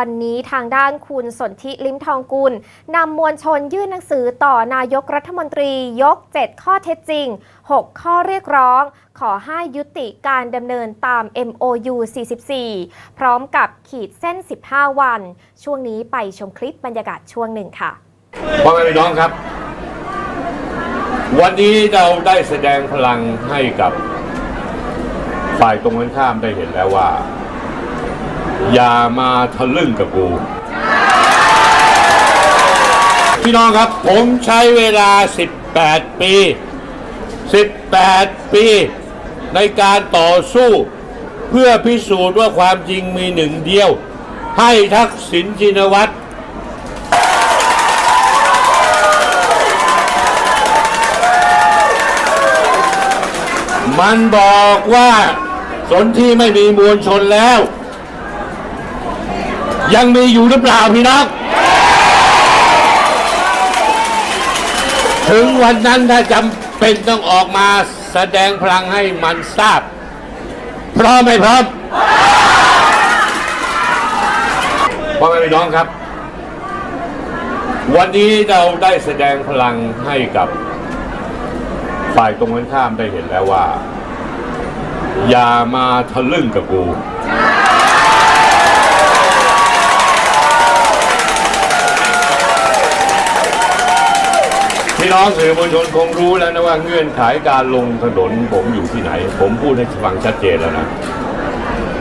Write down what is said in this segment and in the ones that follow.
วันนี้ทางด้านคุณสนธิลิ้มทองกุลนำมวลชนยื่นหนังสือต่อนายกรัฐมนตรียก 7 ข้อเท็จจริง 6 ข้อเรียกร้อง ขอให้ยุติการดำเนินตาม MOU 44 พร้อมกับขีดเส้น 15 วัน ช่วงนี้ไปชมคลิปบรรยากาศช่วงหนึ่งค่ะพ่อแม่พี่น้องครับ วันนี้เราได้แสดงพลังให้กับฝ่ายตรงกันข้ามได้เห็นแล้วว่า อย่ามาทะลึ่งกับกูพี่น้องครับผมใช้เวลา 18 ปี 18 ปี ในการต่อสู้ เพื่อพิสูจน์ว่าความจริงมีหนึ่งเดียว ให้ทักษิณชินวัตรมันบอกว่าสนที่ไม่มีมวลชนแล้ว ยังมีอยู่หรือเปล่าพี่น้องถึงวันนั้นถ้าจำเป็นต้องออกมาแสดงพลังให้มันทราบ พร้อมไหมพร้อมพ่อแม่พี่น้องครับ วันนี้เราได้แสดงพลังให้กับ ฝ่ายตรงกันข้ามได้เห็นแล้วว่า อย่ามาทะลึ่งกับกู น้องสื่อมวลชนคงรู้แล้วนะว่าเงื่อนไขการลงถนนผมอยู่ที่ไหน ผมพูดให้ฟังชัดเจนแล้วนะ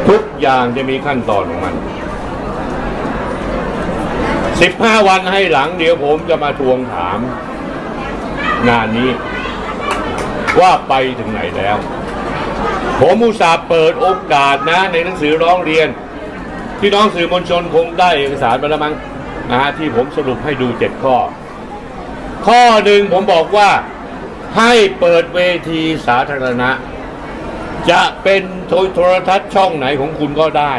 ทุกอย่างจะมีขั้นตอนของมัน 15 วันให้หลังเดี๋ยวผมจะมาทวงถาม งานนี้ ว่าไปถึงไหนแล้ว ผมอุตส่าห์เปิดโอกาสนะ ในหนังสือร้องเรียนพี่น้องสื่อมวลชนคงได้เอกสารมาแล้วมั้งนะฮะที่ผมสรุปให้ดูเจ็ดข้อ ข้อหนึ่งผมบอกว่าให้เปิดเวทีสาธารณะ จะเป็นโทรทัศน์ช่องไหนของคุณก็ได้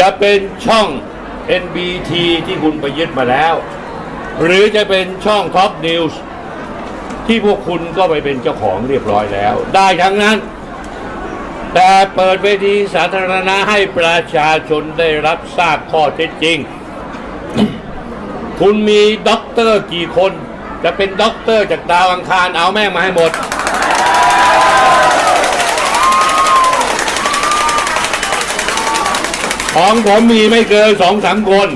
จะเป็นช่อง NBT ที่คุณไปยึดมาแล้ว หรือจะเป็นช่องท็อปนิวส์ที่พวกคุณก็ไปเป็นเจ้าของเรียบร้อยแล้ว ได้ทั้งนั้น แต่เปิดเวทีสาธารณะให้ประชาชนได้รับทราบข้อเท็จจริง คุณมีด็อกเตอร์กี่คน จะเป็นด็อกเตอร์จากดาวอังคารเอาแม่งมาให้หมด ของผมมีไม่เกินสองสามคน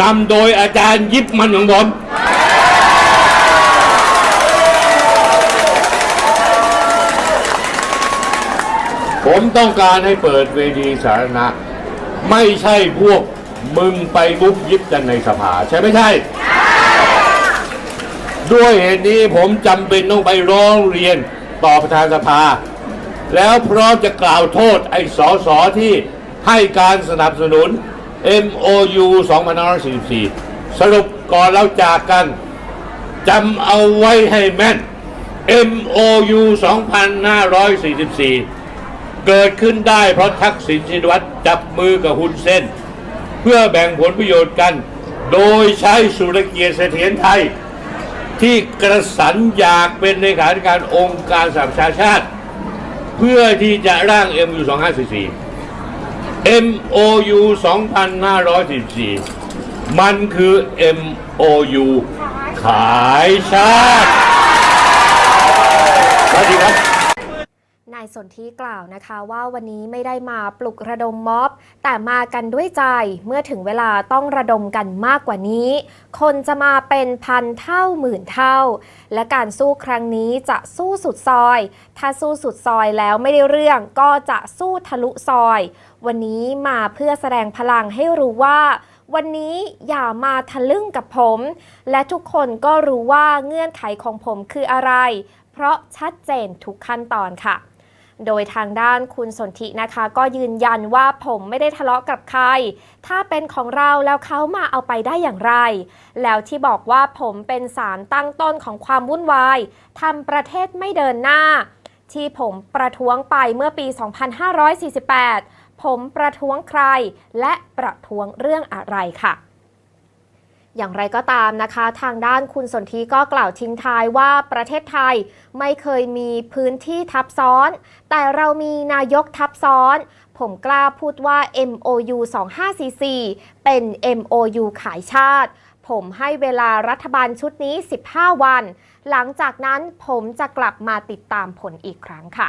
นำโดยอาจารย์ยิบมันของผมผมต้องการให้เปิดเวทีสาธารณะ ไม่ใช่พวก มึงไปบุกยิบกันในสภาใช่ไม่ใช่ ด้วยเหตุนี้ผมจำเป็นต้องไปร้องเรียนต่อประธานสภา แล้วพร้อมจะกล่าวโทษไอ้สอสอที่ให้การสนับสนุน MOU 2544 สรุปก่อนเราจากกันจำเอาไว้ให้แม่น MOU 2544 เกิดขึ้นได้เพราะทักษิณชินวัตรจับมือกับฮุนเซน เพื่อแบ่งผลประโยชน์กัน โดยใช้สุรเกียรติเสถียรไทย ที่กระสันอยากเป็นเลขาธิการองค์การสหประชาชาติ เพื่อที่จะร่าง MU 2544 MOU 2544 มันคือ MOU ขายชาติสวัสดีครับนาย สนธิกล่าวนะคะว่าวันนี้ไม่ได้มาปลุกระดมม็อบ แต่มากันด้วยใจเมื่อถึงเวลาต้องระดมกันมากกว่านี้ คนจะมาเป็นพันเท่าหมื่นเท่า และการสู้ครั้งนี้จะสู้สุดซอย ถ้าสู้สุดซอยแล้วไม่ได้เรื่องก็จะสู้ทะลุซอย วันนี้มาเพื่อแสดงพลังให้รู้ว่าวันนี้อย่ามาทะลึ่งกับผม และทุกคนก็รู้ว่าเงื่อนไขของผมคืออะไร เพราะชัดเจนทุกขั้นตอนค่ะ โดยทางด้านคุณสนธินะคะ ก็ยืนยันว่าผมไม่ได้ทะเลาะกับใคร ถ้าเป็นของเราแล้วเขามาเอาไปได้อย่างไร แล้วที่บอกว่าผมเป็นสารตั้งต้นของความวุ่นวายทำประเทศไม่เดินหน้า ที่ผมประท้วงไปเมื่อปี 2548 ผมประท้วงใคร และประท้วงเรื่องอะไรค่ะ อย่างไรก็ตามนะคะ ทางด้านคุณสนธิก็กล่าวทิ้งท้ายว่าประเทศไทยไม่เคยมีพื้นที่ทับซ้อน แต่เรามีนายกทับซ้อน ผมกล้าพูดว่า MOU 2544 เป็น MOU ขายชาติ ผมให้เวลารัฐบาลชุดนี้ 15 วัน หลังจากนั้นผมจะกลับมาติดตามผลอีกครั้งค่ะ